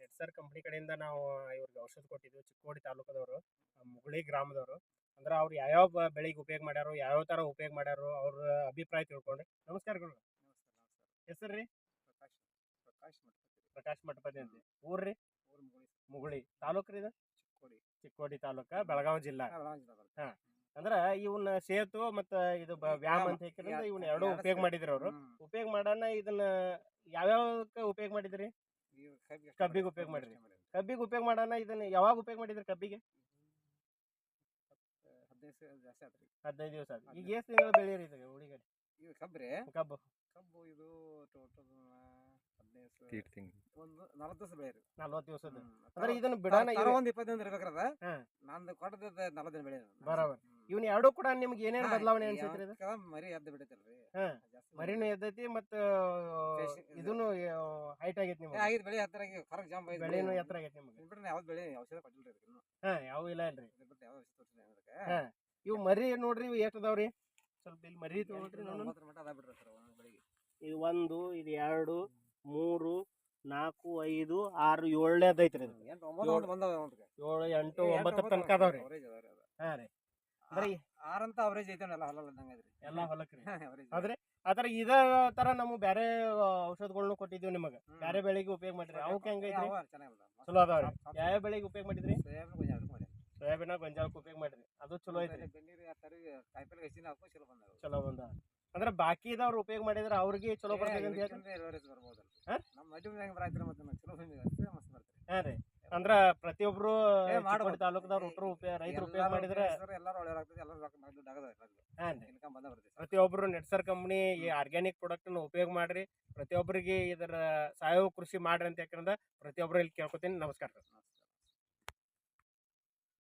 ನೆಟ್ಸರ್ company ಕಡೆಯಿಂದ ನಾವು ಇವ್ರಿಗೆ ಔಷಧ ಕೊಟ್ಟಿದ್ವಿ. ಚಿಕ್ಕೋಡಿ ತಾಲೂಕದವರು ಮುಗುಳಿ ಗ್ರಾಮದವರು. ಅಂದ್ರೆ ಅವ್ರು ಯಾವ್ಯಾವ ಬೆಳೆಗೆ ಉಪಯೋಗ ಮಾಡ್ಯಾರು ಯಾವ್ಯಾವ ಥರ ಉಪಯೋಗ ಮಾಡ್ಯಾರು ಅವ್ರ ಅಭಿಪ್ರಾಯ ತಿಳ್ಕೊಂಡ್ರಿ. ನಮಸ್ಕಾರಗಳು ಹೆಸರು ರೀ ಪ್ರಕಾಶ್ ಪ್ರಕಾಶ್ ಮಠಪತಿ ಪ್ರಕಾಶ್ ಮಠಪತಿ ಅಂತ. ಊರ್ರಿ? ಊರು ಮುಗುಳಿ ಮುಗುಳಿ. ತಾಲೂಕು ರೀ ಇದು? ಚಿಕ್ಕೋಡಿ. ಚಿಕ್ಕೋಡಿ ತಾಲೂಕ ಬೆಳಗಾವಿ ಜಿಲ್ಲಾ. ಅಂದ್ರೆ. ಹಾ. ಅಂದ್ರ ಇವನ್ನ ಸೇತು ಮತ್ತ ಇದು ವ್ಯಾಮ್ ಅಂತ ಹೇಳಿ ಇವನ್ನ ಎರಡು ಉಪಯೋಗ ಮಾಡಿದ್ರಿ ಅವರು. ಉಪಯೋಗ ಮಾಡೋಣ ಇದನ್ನ ಯಾವ್ಯಾವಕ್ಕೆ ಉಪಯೋಗ ಮಾಡಿದ್ರಿ? ಕಬ್ಬಿಗೆ ಉಪಯೋಗ ಮಾಡ್ರಿ ಕಬ್ಬಿಗೆ ಉಪಯೋಗ ಮಾಡೋಣ ಇದನ್ನ ಯಾವಾಗ ಉಪಯೋಗ ಮಾಡಿದ್ರಿ ಕಬ್ಬಿಗೆ? ಹದಿನೈದು ಸಾವಿರ ಜಾಸ್ತಿ ಆತ್ರಿ. ಹದಿನೈದು ದಿವಸ ಆಯ್ತು. ಈಗ ಎಷ್ಟು ತಿಂಗಳು ಬೆಳೆಯಿರಿ ಇದು ಉಳಿಗಡೆ? ಇದು ಕಬ್ಬ್ರಿ ಕಬ್ಬು. ಕಬ್ಬು ಇದು ಟೋಟಲ್ ಹದಿನೈದು ತಿಂಗಳು ಒಂದು ನಲವತ್ತು ದಿವಸ ಬೆಳೆಯಿರಿ. ನಲ್ವತ್ತು ದಿವಸದ ಅಂದ್ರೆ ಇದನ್ನ ಬಿಡಾನ ಇರೋ ಒಂದು ಇಪ್ಪತ್ತು ದಿನ ಇರ್ಬೇಕ್ರದ. ನಂದು ಕೊಟ್ಟದ ನಲವತ್ತು ದಿನ ಬೆಳೆಯಿರಿ ಬರಾಬರ್. ಇವನ್ ಎರಡು ಕೂಡ ನಿಮ್ಗೆ ಏನೇನು ಬದಲಾವಣೆ ಅನ್ಸೈತ್ರಿ ಮರಿ ಎದ್ದು ಬಿಡೈತಲ್ರಿ ಮರಿನೂ ಎದ್ದೈತಿ ಮತ್ತ ಇದನ್ನು ಹೈಟ್ ಆಗೈತಿ ಆಗಿದೆ ನಿಮ್ಗೆ? ಆಗಿದ್ ಬೆಳೆ ಹತ್ತಿರ ಜಾಮ್ ಬೆಳೆಯೂ ಬೆಳೆನೂ ಎತ್ತರ ಆಗೈತಿ ನಿಮ್ಗೆ? ಬಿಟ್ರೆ ಯಾವ್ದು ಬೆಳೆ ಔಷಧ ಕೊಟ್ಟಿಲ್ಲ ಇದಕ್ಕೆ ಇನ್ನು. ಹಾ ಯಾವ ಇಲ್ಲ ಇಲ್ರಿ ಬಿಟ್ಟು ಯಾವ ಔಷಧ ತೋರಿಸಿಲ್ಲ ಅದಕ್ಕೆ ಹಾ. ಇವು ಮರಿ ನೋಡ್ರಿ ಇವು ಎಷ್ಟು ಅದಾವ್ರಿ? ಸ್ವಲ್ಪ ಇಲ್ಲಿ ಮರಿ ತಗೊಳ್ರಿ ನೋಡೋಣ. ಮಟ್ಟ ಅದ ಬಿಡ್ರಿ ಸರ್ ಒಂದೊಂದು ಬೆಳೆಗೆ. ಇದು ಒಂದು ಇದು ಎರಡು ಮೂರು ನಾಲ್ಕು ಐದು ಆರು ಏಳನೇದು ಐತ್ರಿ ಇದು. ಎಂಟು ಒಂಬತ್ತು ಒಂದು ಬಂದವ ಏಳು ಎಂಟು ಒಂಬತ್ತು ತನಕ ಅದಾವ್ರಿ. ಹಾ ರೀ. ಅಂದ್ರೆ ಆರಂತ ಅವರೇಜ್ ಐತೆ ಎಲ್ಲ ಹೊಲ ಇದ್ದಂಗೆ ಐತ್ರಿ ಎಲ್ಲಾ ಹೊಲಕ್ರಿ ಅವರೇಜ್ ಆದ್ರೆ ಆತರ ಇದ ತರ ನಮ್ಗೆ ಬೇರೆ ಔಷಧಗಳನ್ನ ಕೊಟ್ಟಿದ್ವಿ ನಿಮಗೆ. ಬೇರೆ ಬೆಳೆಗೆ ಉಪಯೋಗ ಮಾಡಿರಿ ಅವಕ್ಕೆ ಹೆಂಗೈತ್ರಿ? ಚಲೋ ಅದಾವ್ರಿ ಯಾವ ಬೆಳೆಗೆ ಉಪಯೋಗ ಮಾಡಿದ್ರಿ? ಸೋಯಾಬೀನ ಗೊಂಜಾಳಕ್ಕೆ ಉಪಯೋಗ ಮಾಡಿರಿ ಅದು ಚಲೋ ಐತ್ರಿ. ಚಲೋ ಬಂದ. ಅಂದ್ರೆ ಬಾಕಿ ಇದವ್ರು ಉಪಯೋಗ ಮಾಡಿದ್ರೆ ಅವ್ರಿಗೆ ಚಲೋ ಬರ್ತದೆ ಅಂತ ಬರ್ಬೋದಲ್ಲ ನಮ್ಮ ಮಡ್ಡಿ ಹೆಂಗ್ ಬರಾಯ್ತಿರ ಮತ್ತೆ ನಾವು ಚಲೋ ಬಂದಿದೆ ಮಸ್ತ್ ಬರ್ತೀರಿ ಹಾ ರೀ. ಅಂದ್ರ ಪ್ರತಿಯೊಬ್ರು. ಚಿಕ್ಕೋಡಿ ತಾಲೂಕದವ್ರು ಒಟ್ಟರು ರೈತರು ಉಪಯೋಗ ಮಾಡಿದ್ರೆ ಎಲ್ಲರೂ ಎಲ್ಲರೂ ಇನ್ಕಮ್ ಬಂದ ಪ್ರತಿಯೊಬ್ರು ನೆಟ್ಸರ್ ಕಂಪ್ನಿ ಈ ಆರ್ಗ್ಯಾನಿಕ್ ಪ್ರಾಡಕ್ಟ್ ಉಪಯೋಗ ಮಾಡ್ರಿ. ಪ್ರತಿಯೊಬ್ಬರಿಗೆ ಇದರ ಸಾವಯವ ಕೃಷಿ ಮಾಡ್ರಿ ಅಂತ ಯಾಕಂದ್ರೆ ಪ್ರತಿಯೊಬ್ರು ಇಲ್ಲಿ ಕೇಳ್ಕೊತೀನಿ. ನಮಸ್ಕಾರ